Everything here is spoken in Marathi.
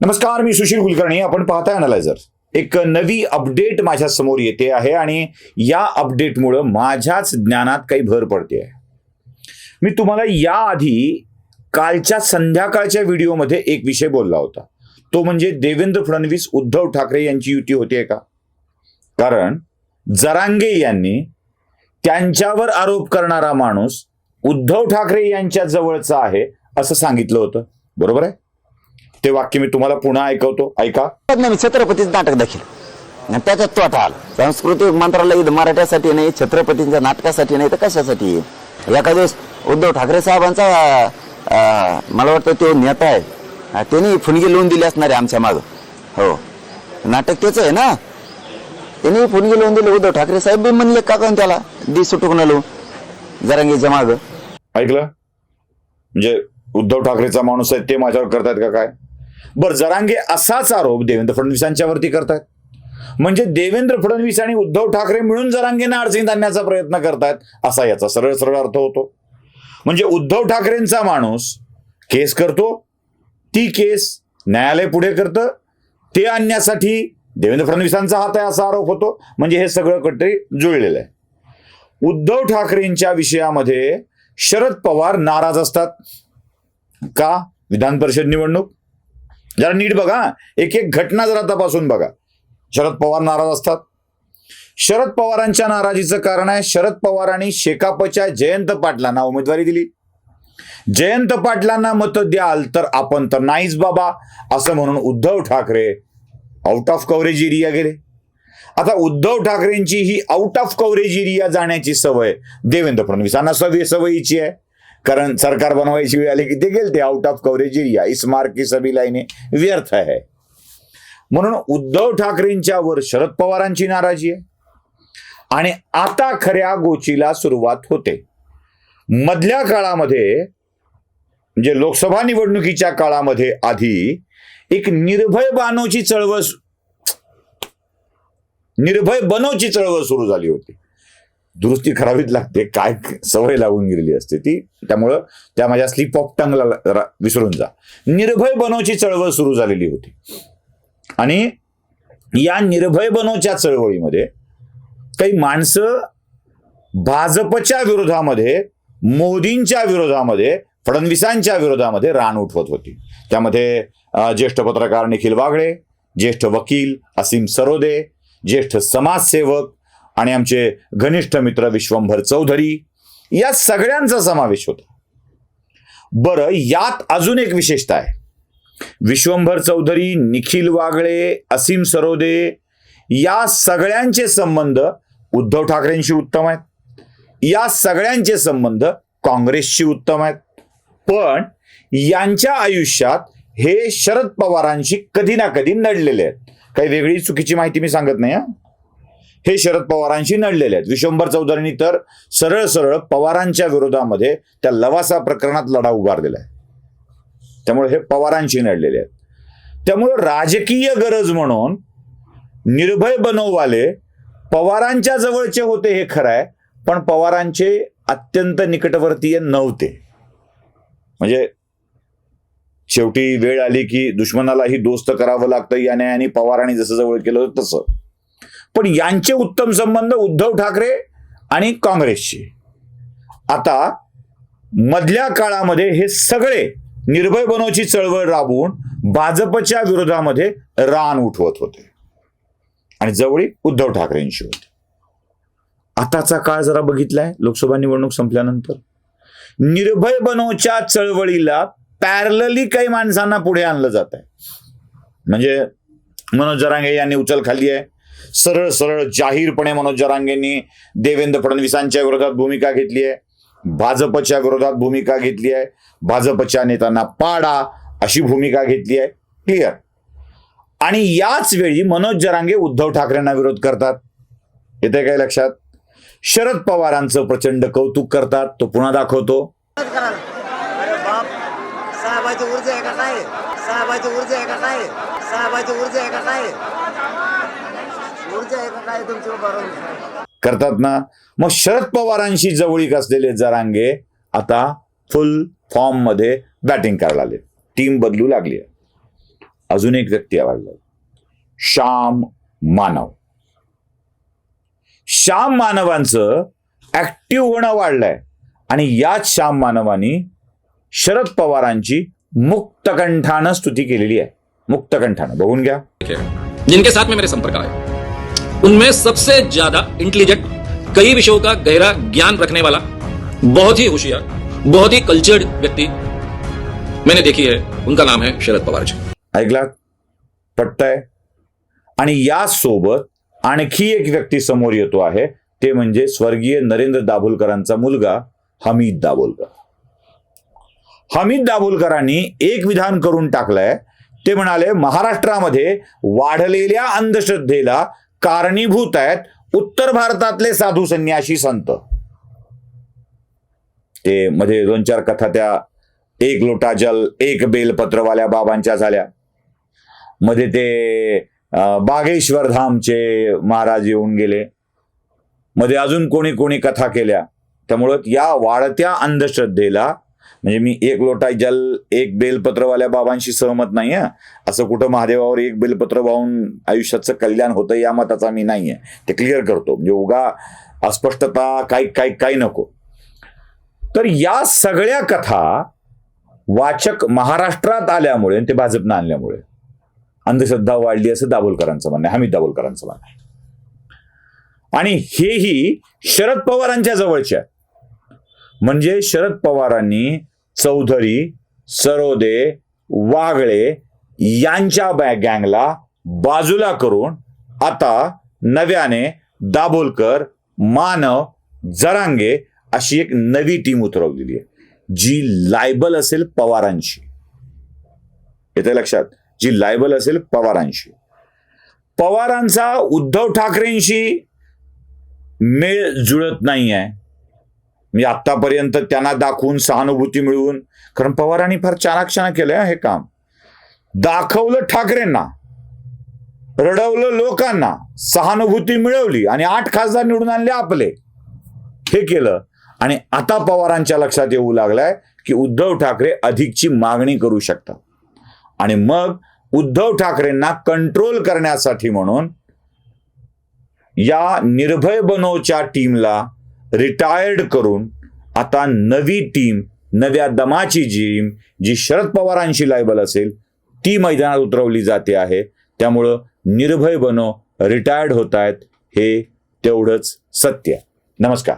नमस्कार मी सुशील कुलकर्णी. आपण पाहताय अनालायझर एक नवी अपडेट माझ्यासमोर येते आहे आणि या अपडेटमुळं माझ्याच ज्ञानात काही भर पडते आहे. मी तुम्हाला याआधी कालच्या संध्याकाळच्या व्हिडिओमध्ये एक विषय बोलला होता. तो म्हणजे देवेंद्र फडणवीस उद्धव ठाकरे यांची युती होती का? कारण जरांगे यांनी त्यांच्यावर आरोप करणारा माणूस उद्धव ठाकरे यांच्या जवळचा आहे असं सांगितलं होतं. बरोबर आहे? ते वाक्य मी तुम्हाला पुन्हा ऐकवतो. ऐका. छत्रपतीचं नाटक दाखल. त्याच्यात तोटा आला. सांस्कृतिक मंत्रालय मराठ्यासाठी नाही छत्रपतींच्या नाटकासाठी नाही तर कशासाठी? एका दिवस उद्धव ठाकरे साहेबांचा मला वाटतं तो नेता आहे. त्यांनी फुणगी लावून दिली असणार आहे आमच्या माग. हो. नाटक त्याच आहे ना? त्यांनी फुणगी लावून दिली. उद्धव ठाकरे साहेब बी म्हणले का कोण त्याला? दी सुटूक न लावून. जरांगीच्या माग. ऐकलं? म्हणजे उद्धव ठाकरेचा माणूस आहे ते माझ्यावर करतायत का काय? बरं जरांगे असाच आरोप देवेंद्र फडणवीसांच्यावरती करतात म्हणजे देवेंद्र फडणवीस आणि उद्धव ठाकरे मिळून जरांगेंना अडचणीत आणण्याचा प्रयत्न करतात असा याचा सरळ सरळ अर्थ होतो. म्हणजे उद्धव ठाकरेंचा माणूस केस करतो ती केस न्यायालय पुढे करतं ते आणण्यासाठी देवेंद्र फडणवीसांचा हात आहे असा आरोप होतो. म्हणजे हे सगळं कटे जुळलेलं आहे. उद्धव ठाकरेंच्या विषयामध्ये शरद पवार नाराज असतात. का? विधान परिषद निवडणूक? जरा नीट बघा. एक एक घटना जरा तपासून बघा. शरद पवार नाराज असतात. शरद पवारांच्या नाराजीचं कारण आहे शरद पवारांनी शेकापच्या जयंत पाटलांना उमेदवारी दिली. जयंत पाटलांना मत द्याल तर आपण तर नाहीच बाबा असं म्हणून Uddhav Thackeray out of coverage area गेले. आता उद्धव ठाकरेंची ही आउट ऑफ कव्हरेज एरिया जाण्याची सवय देवेंद्र फडणवीसांना सवय सवयीची आहे. कारण सरकार बनवायची वेळ आली की ते गेल ते आउट ऑफ कव्हरेज एरिया इस मार्ग की सभी लाईने व्यर्थ आहे म्हणून उद्धव ठाकरेंच्या वर शरद पवारांची नाराजी आहे. आणि आता खऱ्या गोचीला सुरुवात होते. मधल्या काळामध्ये म्हणजे लोकसभा निवडणुकीच्या काळामध्ये आधी एक निर्भय बानोची चळवळ निर्भय बनोची चळवळ सुरू झाली होती. दुरुस्ती करावीच लागते काय सवय लागून गेलेली असते ती. त्यामुळं त्या माझ्या स्लीप ऑफ टंगला विसरून जा. निर्भय बनोची चळवळ सुरू झालेली होती. आणि या निर्भय बनोच्या चळवळीमध्ये काही माणसं भाजपच्या विरोधामध्ये मोदींच्या विरोधामध्ये फडणवीसांच्या विरोधामध्ये रान उठवत होती. त्यामध्ये ज्येष्ठ पत्रकार निखिल वागळे ज्येष्ठ वकील असीम सरोदे ज्येष्ठ समाजसेवक आणि आमचे घनिष्ठ मित्र विश्वंभर चौधरी या सगळ्यांचा समावेश होता. बरं यात अजून एक विशेषता आहे. विश्वंभर चौधरी निखिल वागळे असीम सरोदे या सगळ्यांचे संबंध उद्धव ठाकरेंशी उत्तम आहेत. या सगळ्यांचे संबंध काँग्रेसशी उत्तम आहेत. पण यांच्या आयुष्यात हे शरद पवारांशी कधी ना कधी नडलेले आहेत. काही वेगळी चुकीची माहिती मी सांगत नाही हे शरद पवारांशी नडलेले आहेत. विश्वंभर चौधरींनी तर सरळ सरळ पवारांच्या विरोधामध्ये त्या लवासा प्रकरणात लढा उभारलेला आहे. त्यामुळे हे पवारांशी नडलेले आहेत. त्यामुळे राजकीय गरज म्हणून निर्भय बनववाले पवारांच्या जवळचे होते हे खरं आहे पण पवारांचे अत्यंत निकटवर्तीय नव्हते. म्हणजे शेवटी वेळ आली की दुश्मनालाही दोस्त करावं लागतं या न्यायाने पवारांनी जसं जवळ केलं तसं. पण यांचे उत्तम संबंध उद्धव ठाकरे आणि काँग्रेसशी आता मधल्या काळामध्ये हे सगळे निर्भय बनवची चळवळ राबवून भाजपच्या विरोधामध्ये रान उठवत होते. आणि जवळी उद्धव ठाकरेंशी होते. आताचा काळ जरा बघितलाय लोकसभा निवडणूक संपल्यानंतर. निर्भय बनवच्या चळवळीला पॅरलली काही माणसांना पुढे आणलं जात आहे म्हणजे मनोज जरांगे यांनी उचल खाल्ली आहे. सरळ सरळ जाहीरपणे मनोज जरांगेंनी देवेंद्र फडणवीसांच्या विरोधात भूमिका घेतली आहे. भाजपच्या विरोधात भूमिका घेतली आहे. भाजपच्या नेत्यांना पाडा अशी भूमिका घेतली आहे. क्लिअर आणि याच वेळी मनोज जरांगे उद्धव ठाकरेंना विरोध करतात. येते काय लक्षात? शरद पवारांचं प्रचंड कौतुक करतात. तो पुन्हा दाखवतो. साहेबाची ऊर्जा आहे का काय साहेबाची ऊर्जा आहे का काय साहेबाची ऊर्जा आहे का काय आहे तुमची बरोबर. करतात ना? मग शरद पवारांशी जवळीक असलेले जरांगे आता फुल फॉर्ममध्ये बॅटिंग करायला लागले टीम बदलू लागली अजून एक व्यक्ती वाढलाय श्याम मानव. श्याम मानवांचं ऍक्टिव्ह होणं वाढलंय. आणि याच श्याम मानवानी शरद पवारांची मुक्तकंठानं स्तुती केलेली आहे. मुक्तकंठानं. बघून घ्या. जिनके साथ में मेरे संपर्क आए। उनमें सबसे ज्यादा इंटेलिजेंट कई विषयों का गहरा ज्ञान रखने वाला बहुत ही होशियार बहुत ही कल्चर्ड व्यक्ति मैंने देखी है। उनका नाम है शरद पवार जी। ऐकलात पटतंय। आणि यासोबत आणखी एक व्यक्ती समोर येतो आहे ते म्हणजे स्वर्गीय नरेंद्र दाभोलकरांचा मुलगा हमीद दाभोलकर. हमीद दाभोलकरांनी एक विधान करून टाकलंय ते म्हणाले महाराष्ट्रामध्ये वाढलेल्या अंधश्रद्धेला कारणीभूत आहेत. उत्तर भारतातले साधू संन्याशी संत. ते मध्ये दोन चार कथा त्या एक लोटा जल एक बेलपत्रवाल्या बाबांच्या झाल्या. मध्ये ते बागेश्वर धामचे महाराज येऊन गेले. मध्ये अजून कोणी कोणी कथा केल्या. त्यामुळं या वाढत्या अंधश्रद्धेला म्हणजे मी एक लोटा जल एक बेलपत्रवाल्या बाबांशी सहमत नाही आहे असं कुठं महादेवावर एक बेलपत्र वाहून आयुष्याचं कल्याण होतं या मताचा मी नाही आहे ते क्लिअर करतो. म्हणजे उगा अस्पष्टता काही काही काही नको. तर या सगळ्या कथा वाचक महाराष्ट्रात आल्यामुळे ते भाजपनं आणल्यामुळे अंधश्रद्धा वाढली असं दाभोलकरांचं म्हणणं आहे. हमीद दाभोलकरांचं म्हणणं आहे. आणि हेही शरद पवारांच्या जवळच्या म्हणजे शरद पवारांनी चौधरी सरोदे वागळे यांच्या बॅ गँगला बाजूला करून आता नव्याने दाभोलकर मानव जरांगे अशी एक नवी टीम उतरवलेली आहे. जी लायबल असेल पवारांशी येते लक्षात? जी लायबल असेल पवारांशी पवारांचा उद्धव ठाकरेंशी मेळ जुळत नाही आहे मी आतापर्यंत त्यांना दाखवून सहानुभूती मिळवून कारण पवारांनी फार चाणाक्षणा केलं हे काम. दाखवलं ठाकरेंना रडवलं लोकांना सहानुभूती मिळवली आणि आठ खासदार निवडून आणले आपले. हे केलं. आणि आता पवारांच्या लक्षात येऊ लागलाय की उद्धव ठाकरे अधिकची मागणी करू शकतात. आणि मग उद्धव ठाकरेंना कंट्रोल करण्यासाठी म्हणून या निर्भय बनोच्या टीमला रिटायर्ड करून आता नवी टीम नव्या दमाची टीम जी शरद पवारांशी लायबल असेल ती मैदानात उतरवली जाते आहे. त्यामुळं निर्भय बनो रिटायर्ड होत आहेत हे तेवढंच सत्य. नमस्कार.